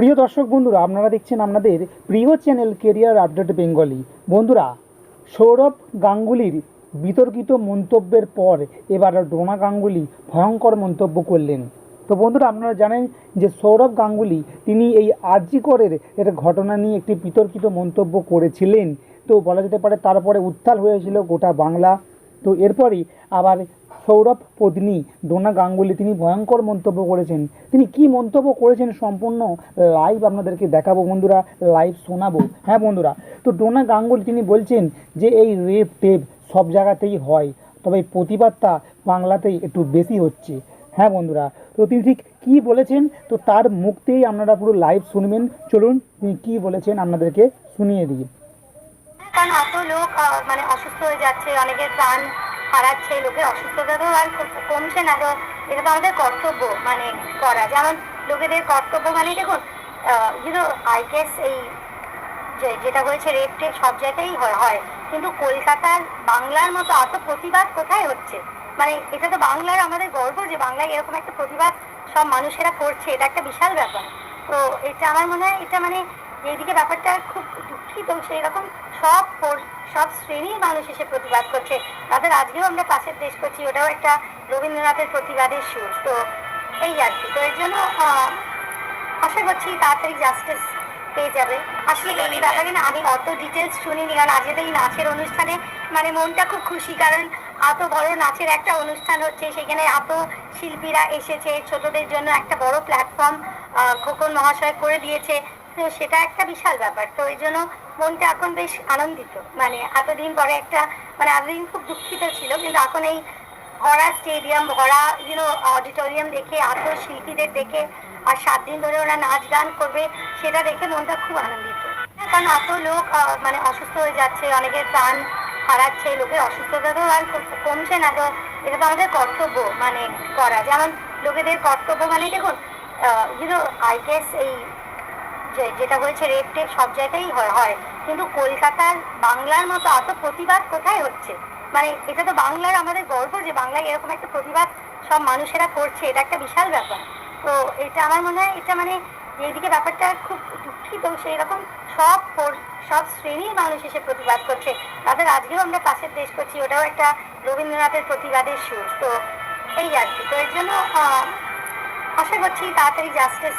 প্রিয় দর্শক বন্ধুরা, আপনারা দেখছেন আপনাদের প্রিয় চ্যানেল কেরিয়ার আপডেট বেঙ্গলি বন্ধুরা, সৌরভ গাঙ্গুলির বিতর্কিত মন্তব্যের পর এবার ডোনা গাঙ্গুলি ভয়ঙ্কর মন্তব্য করলেন। তো বন্ধুরা, আপনারা জানেন যে সৌরভ গাঙ্গুলি, তিনি এই আরজিকরের এর ঘটনা নিয়ে একটি বিতর্কিত মন্তব্য করেছিলেন। তো বলা যেতে পারে তারপরে উত্তাল হয়েছিল গোটা বাংলা। তো এরপরই আবার সৌরভ পত্নী ডোনা গাঙ্গুলি, তিনি ভয়ঙ্কর মন্তব্য করেছেন। তিনি কি মন্তব্য করেছেন সম্পূর্ণ লাইভ আপনাদেরকে দেখাবো বন্ধুরা লাইভ শোনাবো। হ্যাঁ বন্ধুরা, তো ডোনা গাঙ্গুলি তিনি বলছেন যে এই রেপ টেপ সব জায়গাতেই হয়, তবে প্রতিবাদটা বাংলাতেই একটু বেশি হচ্ছে। হ্যাঁ বন্ধুরা, তো তিনি ঠিক কী বলেছেন? তো তার মুখতেই আপনারা পুরো লাইভ শুনবেন। চলুন, তিনি কী বলেছেন আপনাদেরকে শুনিয়ে দিই। কারণ এত লোক মানে অসুস্থ হয়ে যাচ্ছে, অনেকের প্রাণ হারাচ্ছে লোকের অসুস্থতা তো আর কমছে না, তো এটা তো আমাদের কর্তব্য মানে করা। যেমন লোকেদের কর্তব্য মানে দেখুন ইউনো আই গেস এই যেটা হয়েছে রেপ টেপ সব জায়গাতেই হয় হয়। কিন্তু কলকাতার বাংলার মতো এত প্রতিবাদ কোথায় হচ্ছে? মানে এটা তো বাংলার আমাদের গর্ব যে বাংলায় এরকম একটা প্রতিবাদ সব মানুষেরা করছে, এটা একটা বিশাল ব্যাপার। তো এটা আমার মনে হয়, এটা মানে যেদিকে ব্যাপারটা খুব দুঃখিত। সেই রকম সব ফোর- সব শ্রেণির মানুষ এসে প্রতিবাদ করছে। তাদের আজকেও আমরা পাশের দেশ করছি, ওটাও একটা রবীন্দ্রনাথের প্রতিবাদের সুর। তো এই আর কি। তো এর জন্য আশা করছি তাড়াতাড়ি জাস্টিস পেয়ে যাবে। আসলে এই ব্যাপারে না আমি অত ডিটেলস শুনিনি, কারণ আজকে এই নাচের অনুষ্ঠানে মানে মনটা খুব খুশি, কারণ এত বড় নাচের একটা অনুষ্ঠান হচ্ছে, সেখানে এত শিল্পীরা এসেছে, ছোটদের জন্য একটা বড় প্ল্যাটফর্ম খোকন মহাশয় করে দিয়েছে। তো সেটা একটা বিশাল ব্যাপার। তো ওই জন্য মনটা এখন বেশ আনন্দিত। মানে এতদিন পরে একটা মানে এতদিন খুব দুঃখিত ছিল, কিন্তু এখন এই ভরা স্টেডিয়াম, ভরা ইউনো অডিটোরিয়াম দেখে এত শিল্পীদের দেখে, আর সাত দিন ধরে ওরা নাচ গান করবে, সেটা দেখে মনটা খুব আনন্দিত। কারণ এত লোক মানে অসুস্থ হয়ে যাচ্ছে, অনেকের প্রাণ হারাচ্ছে, লোকের অসুস্থতা তো আর কমছে না। তো এটা তো আমাদের কর্তব্য মানে করা। যেমন লোকেদের কর্তব্য মানে দেখুন ইউনো আই গেস এই যেটা হয়েছে রেপ টেপ সব জায়গাতেই হয় হয়। কিন্তু কলকাতার বাংলার মতো এত প্রতিবাদ কোথায় হচ্ছে? মানে এটা তো বাংলার আমাদের গর্ব যে বাংলায় এরকম একটা প্রতিবাদ সব মানুষেরা করছে, এটা একটা বিশাল ব্যাপার। তো এটা আমার মনে হয় এটা মানে যেদিকে ব্যাপারটা খুব দুঃখিত সেই রকম সব সব শ্রেণির মানুষ এসে প্রতিবাদ করছে। তাদের আজকেও আমরা পাশের দেশ করছি, ওটাও একটা রবীন্দ্রনাথের প্রতিবাদের সুর। তো এই আর কি। তো এর জন্য আশা করছি তাড়াতাড়ি জাস্টিস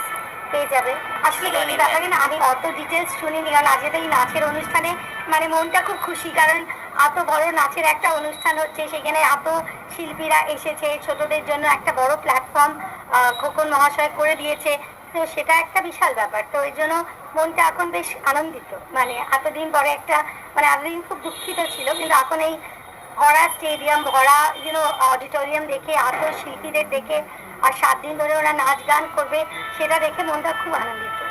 পেয়ে যাবে। আসলে এই ব্যাপারে না আমি অত ডিটেলস শুনিনি কারণ আজকে তো এই নাচের অনুষ্ঠানে মানে মনটা খুব খুশি কারণ এত বড় নাচের একটা অনুষ্ঠান হচ্ছে সেখানে এত শিল্পীরা এসেছে ছোটদের জন্য একটা বড় প্ল্যাটফর্ম খোকন মহাশয় করে দিয়েছে। তো সেটা একটা বিশাল ব্যাপার। তো এই জন্য মনটা এখন বেশ আনন্দিত। মানে এতদিন পরে একটা মানে এতদিন খুব দুঃখিত ছিল কিন্তু এখন এই ভরা স্টেডিয়াম, ভরা ইউনো অডিটোরিয়াম দেখে এত শিল্পীদের দেখে, আর সাত দিন ধরে ওরা নাচ গান করবে, সেটা দেখে মনটা খুব আনন্দিত।